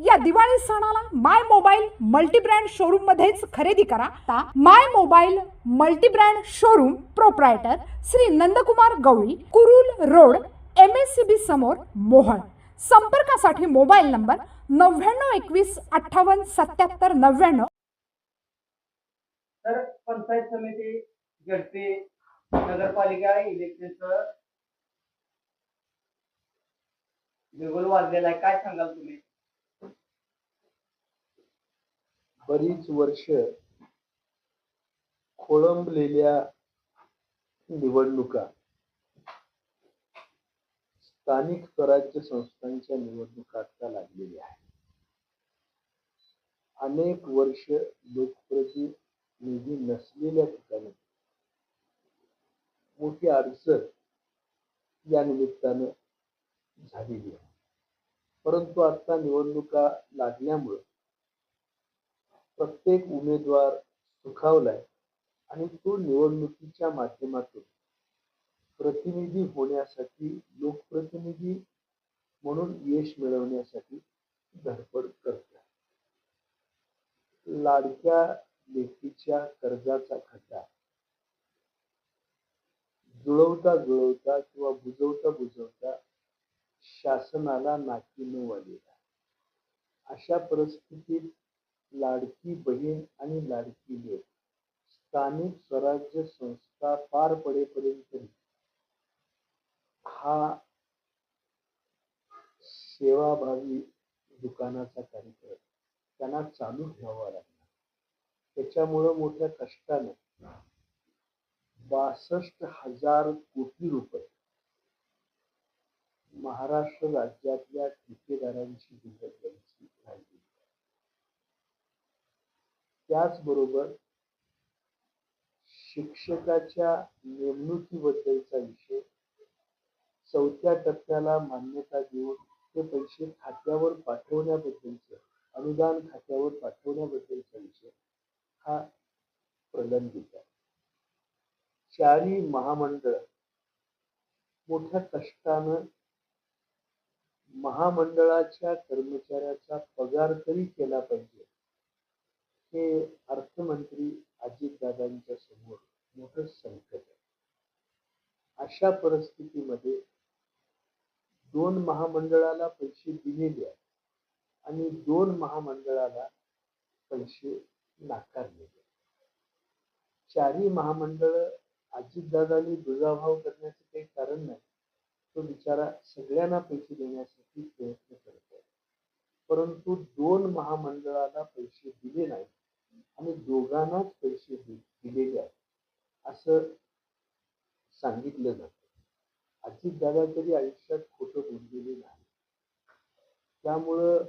या दिवाळी सणाला माय mobile multibrand showroom मध्येच खरेदी करा. आता my mobile multibrand showroom proprietor Shri Nandkumar Gawali Kurul road M S C B समोर मोहन संपर्कासाठी मोबाईल नंबर नव्याण्णव एकवीस अठ्ठावन्न सत्याहत्तर नव्याण्णव. तर पंचायत समिती गटते नगरपालिका इलेक्शनचं बिगुल वाजलेला आहे. काय सांगाल तुम्ही? बरीच वर्ष खोळंबलेल्या निवडणुका स्थानिक स्वराज्य संस्थांच्या निवडणुका आता लागलेल्या आहेत. अनेक वर्ष लोकप्रतिनिधी नसलेल्या ठिकाणी मोठी अडचण या निमित्तानं झालेली आहे. परंतु आता निवडणुका लागल्यामुळं प्रत्येक उमेदवार सुखावलाय आणि तो निवडणुकीच्या माध्यमातून प्रतिनिधी होण्यासाठी लोकप्रतिनिधी म्हणून यश मिळवण्यासाठी धडपड करतात लाडक्या लेखीच्या कर्जाचा खड्डा. जुळवता जुळवता किंवा बुजवता बुजवता शासनाला नाकी न आलेला अशा परिस्थितीत लाडकी बहीण आणि लाडकी लेक स्थानिक स्वराज्य संस्था पार पडेपर्यंत हा सेवाभावी दुकानाचा कार्यक्रम त्यांना चालू ठेवावा लागला त्याच्यामुळं मोठ्या कष्टानं बासष्ट हजार कोटी रुपये महाराष्ट्र राज्यातल्या ठेकेदारांची दिल्या द्यायची राहिली त्याचबरोबर शिक्षकाच्या नेमणुकीबद्दलचा विषय चौथ्या टप्प्याला मान्यता देऊन ते पैसे खात्यावर पाठवण्याबद्दलचं अनुदान खात्यावर पाठवण्याबद्दलचा विषय हा प्रलंबित आहे. चारी महामंडळ मोठ्या कष्टानं महामंडळाच्या कर्मचाऱ्याचा पगार तरी केला पाहिजे हे अर्थमंत्री अजितदादांच्या समोर मोठं संकट आहे. अशा परिस्थितीमध्ये दोन महामंडळाला पैसे दिलेले आहेत आणि दोन महामंडळाला पैसे नाकारलेले चारही महामंडळ अजितदादांनी दुजाभाव करण्याचं काही कारण नाही तो बिचारा सगळ्यांना पैसे देण्यासाठी प्रयत्न करत आहे परंतु दोन महामंडळाला पैसे दिले नाही आणि दोघांनाच पैसे दिलेले आहेत. असं सांगितलं जातं. अजितदादा तरी आयुष्यात खोटं बोललेले नाही. त्यामुळं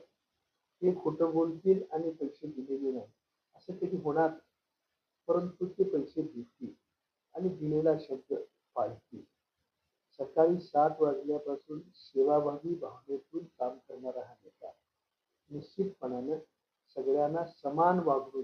ते खोटं बोलतील आणि पैसे दिलेले नाही. असं कधी होणार? परंतु ते पैसे देतील आणि दिलेला शब्द पाळतील. सकाळी सात वाजल्यापासून सेवाभावी भावनेतून काम करणारा हा नेता निश्चितपणानं सगळ्यांना समान वागणूक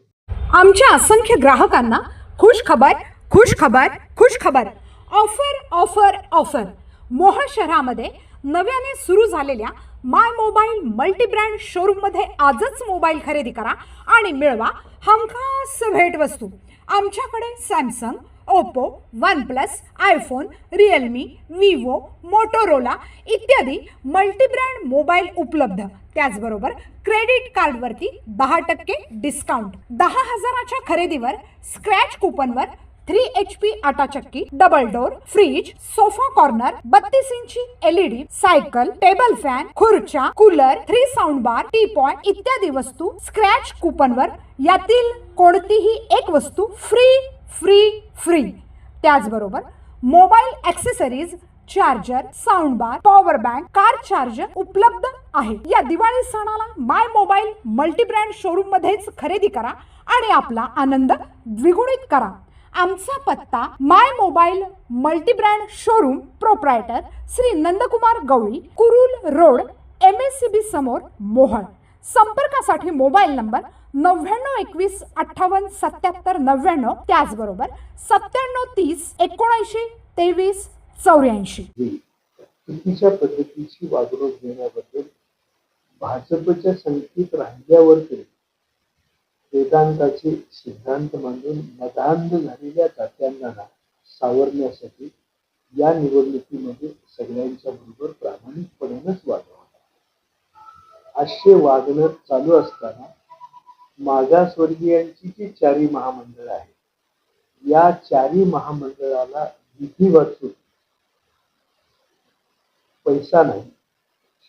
आमच्या असंख्य ग्राहकांना खुश खबर खुश खबर खुश खबर ऑफर ऑफर ऑफर. मोहा शहरामध्ये नव्याने सुरू झालेल्या माय मोबाईल मल्टीब्रँड शोरूममध्ये आजच मोबाईल खरेदी करा आणि मिळवा हमखास भेटवस्तू. आमच्याकडे Samsung Oppo OnePlus iPhone Realme Vivo Motorola इत्यादी मल्टीब्रँड मोबाईल उपलब्ध. त्याचबरोबर क्रेडिट कार्डवरती दहा टक्के डिस्काउंट दहा हजाराच्या खरेदीवर स्क्रॅच कुपनवर थ्री एच पी आटा चक्की double door fridge sofa corner बत्तीस इंची एलईडी सायकल टेबल फॅन खुर्च्या cooler three sound bar T point इत्यादी वस्तू स्क्रॅच कुपनवर यातील कोणतीही एक वस्तू फ्री फ्री फ्री. त्याचबरोबर mobile accessories charger sound bar power bank car charger उपलब्ध आहे. या दिवाळी सणाला माय मोबाईल मल्टीब्रँड शोरूम मध्येच खरेदी करा आणि आपला आनंद द्विगुणित करा. आमचा पत्ता my mobile multibrand showroom proprietor Shri Nandkumar Gawali Kurul road M S C B समोर मोहन संपर्कासाठी मोबाईल नंबर नव्याण्णव एकवीस अठ्ठावन्न सत्याहत्तर नव्याण्णव त्याचबरोबर सत्त्याण्णव तीस एकोणऐंशी तेवीस चौऱ्याऐंशी. चुकीच्या पद्धतीची वागणूक देण्याबद्दल भाजपच्या संगीत राहिल्यावरती वेदांताचे सिद्धांत मांडून मतांध झालेल्या दात्यांना सावरण्यासाठी या निवडणुकीमध्ये सगळ्यांच्या बरोबर प्रामाणिकपणेच वागवा. असे वागणं चालू असताना मागासवर्गीयांची जी चारी महामंडळ आहे या चारी महामंडळाला विधी वाचून पैसा नाही.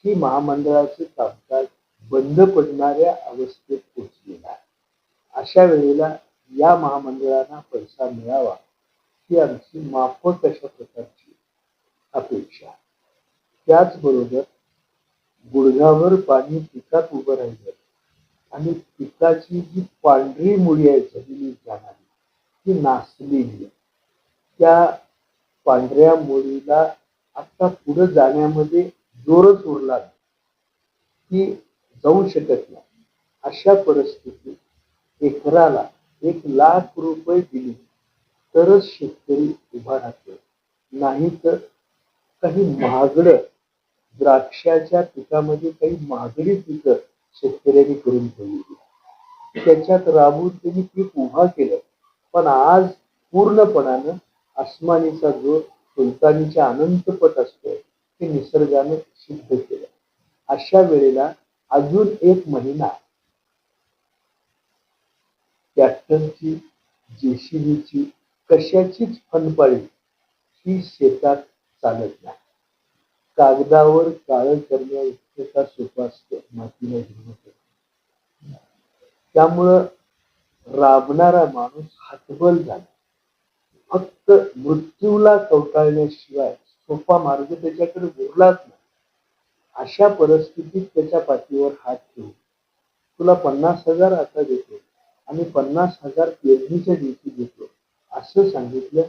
ही महामंडळाचे कामकाज बंद पडणाऱ्या अवस्थेत पोहोचलेलं आहे. अशा वेळेला या महामंडळांना पैसा मिळावा ही आमची माफक अशा प्रकारची अपेक्षा त्याचबरोबर गुडघावर पाणी पिकात उभं राहिलं आणि पिकाची जी पांढरी मुळी आहे जमिनीत जाणारी ती नासलेली. आहे त्या पांढऱ्या मुळीला आता पुढे जाण्यामध्ये जोरच उरला नाही. ती जाऊ शकत नाही. अशा परिस्थितीत एकराला एक लाख रुपये दिले तरच शेतकरी उभा राहतो. नाही तर काही महागडं द्राक्षाच्या पिकामध्ये काही महागडी पिकं शेतकऱ्यांनी करून ठेवली. त्याच्यात राबून त्यांनी पीक उभा केलं. पण आज पूर्णपणानं आसमानीचा जो सुलतानीच्या अनंतपट असतोय ते निसर्गानं सिद्ध केलं. अशा वेळेला अजून एक महिना. ट्रॅक्टरची जेसीबीची कशाचीच फनपाळी ही शेतात चालत नाही. कागदावर काळ करण्या इतका सोपं मातीला घेऊन त्यामुळं राबणारा माणूस हातबल झाला. फक्त मृत्यूला कवटाळण्याशिवाय सोपा मार्ग त्याच्याकडे उरलाच नाही. अशा परिस्थितीत त्याच्या पाठीवर हात ठेवून तुला पन्नास हजार आता देतो आणि पन्नास हजार पेरणीच्या दिवशी देतो असं सांगितलं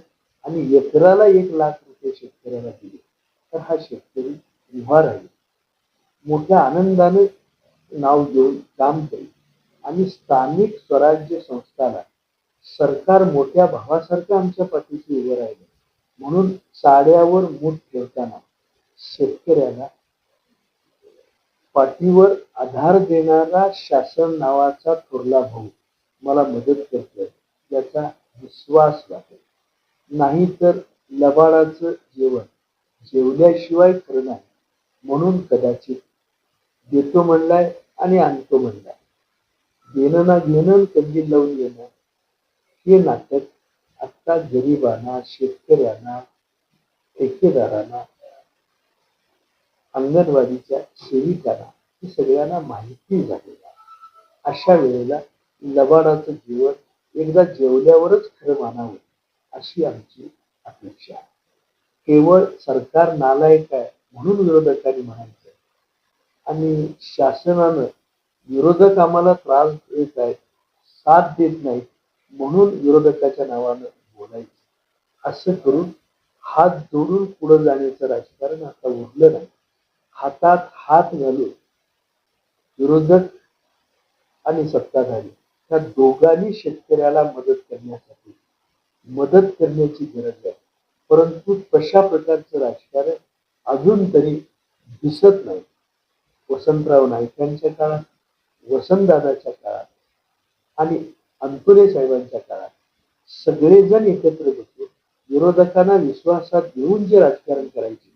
आणि एकराला एक लाख रुपये शेतकऱ्याला दिले. तर हा शेतकरी उभा राहील. मोठ्या आनंदाने नाव घेऊन काम करेल. आणि स्थानिक स्वराज्य संस्थाला सरकार मोठ्या भावासारखं आमच्या पाठीशी उभं राहिलं. म्हणून साड्यावर मूठ ठेवताना शेतकऱ्याला पाठीवर आधार देणारा शासन नावाचा थोरला भाऊ मला मदत करतोय याचा विश्वास वाटेल. नाही तर लबाडाचं जेवण जेवल्याशिवाय खरं नाही. म्हणून कदाचित देतो म्हणलाय आणि आणतो म्हणलाय. देणं ना घेणं कंदील लावून घेणं हे नाटक आता गरिबांना शेतकऱ्यांना ठेकेदारांना अंगणवाडीच्या सेविकांना हे सगळ्यांना माहिती झालेलं आहे. अशा वेळेला लबाडाचं जीवन एकदा जेवल्यावरच खरं मानावं अशी आमची अपेक्षा आहे. केवळ सरकार नालायक आहे म्हणून विरोधकांनी म्हणायचं. आणि शासनानं विरोधक आम्हाला त्रास देत आहेत साथ देत नाहीत म्हणून विरोधकाच्या नावानं बोलायचं. असं करून हात जोडून पुढे जाण्याचं राजकारण आता उरलं नाही. हातात हात घालून विरोधक आणि सत्ताधारी या दोघांनी शेतकऱ्याला मदत करण्यासाठी मदत करण्याची गरज आहे. परंतु तशा प्रकारचं राजकारण अजून तरी दिसत नाही. वसंतराव नाईकांच्या काळात वसंतदादाच्या काळात आणि अंतुरे साहेबांच्या काळात सगळेजण एकत्र बसून विरोधकांना विश्वासात घेऊन जे राजकारण करायचे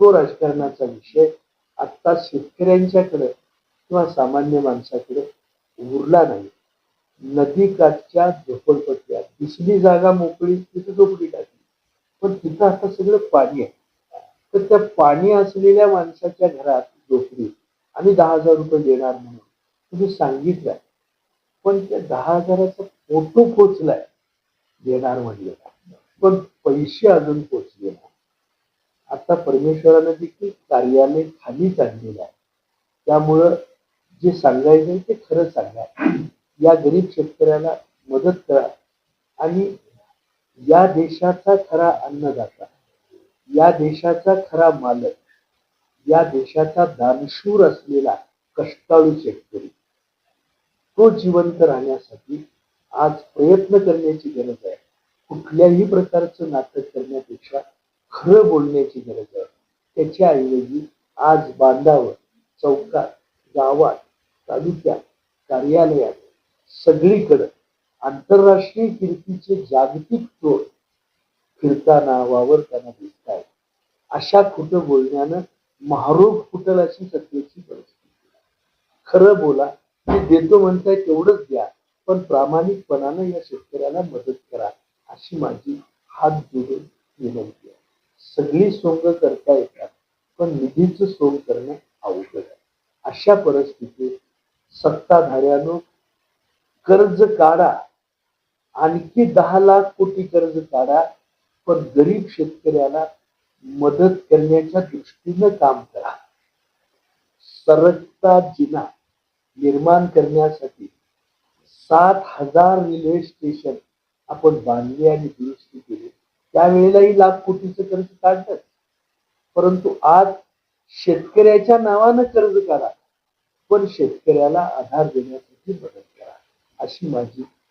तो राजकारणाचा विषय आता शेतकऱ्यांच्याकडे किंवा सामान्य माणसाकडे उरला नाही. नदीकाठच्या झोपडपट्ट्या दिसली जागा मोकळी तिथे झोपडी टाकली. पण तिथं आता सगळं पाणी आहे. तर त्या पाणी असलेल्या माणसाच्या घरात झोपडी आम्ही दहा हजार रुपये देणार म्हणून तुम्ही सांगितलं पण त्या दहा हजाराचा फोटो पोचलाय. देणार म्हणले पण पैसे अजून पोचले नाही. आता परमेश्वरानं देखील कार्यालय खालीच आणलेलं आहे. त्यामुळं जे सांगायचं ते खरं सांगा या गरीब शेतकऱ्याला मदत करा आणि या देशाचा खरा अन्नदाता या देशाचा खरा मालक या देशाचा दानशूर असलेला कष्टाळू शेतकरी तो जिवंत राहण्यासाठी आज प्रयत्न करण्याची गरज आहे. कुठल्याही प्रकारचं नाटक करण्यापेक्षा खरं बोलण्याची गरज आहे. त्याच्या ऐवजी आज बांधावर चौकात गावात तालुक्यात कार्यालयात सगळीकडं आंतरराष्ट्रीय कीर्तीचे जागतिक चोर फिरताना वावरताना दिसत आहेत अशा खोटं बोलण्यानं महारोग फुटल अशी सध्याची परिस्थिती. खरं बोला ते देतो म्हणताय तेवढंच द्या पण प्रामाणिकपणानं या शेतकऱ्याला मदत करा अशी माझी हात जोडून विनंती आहे. सगळी सोंग करता येतात पण निधीचं सोंग करणं अवघड आहे. अशा परिस्थितीत सत्ताधाऱ्यानं कर्ज काढा आणखी दहा लाख कोटी कर्ज काढा पण गरीब शेतकऱ्याला मदत करण्याच्या दृष्टीनं काम करा. सरकता जिना निर्माण करण्यासाठी सात हजार रेल्वे स्टेशन आपण बांधले आणि दुरुस्ती केली. त्यावेळेलाही लाख कोटीचं कर्ज काढलं. परंतु आज शेतकऱ्याच्या नावानं कर्ज काढा पण शेतकऱ्याला आधार देण्यासाठी मदत करा अशी माझी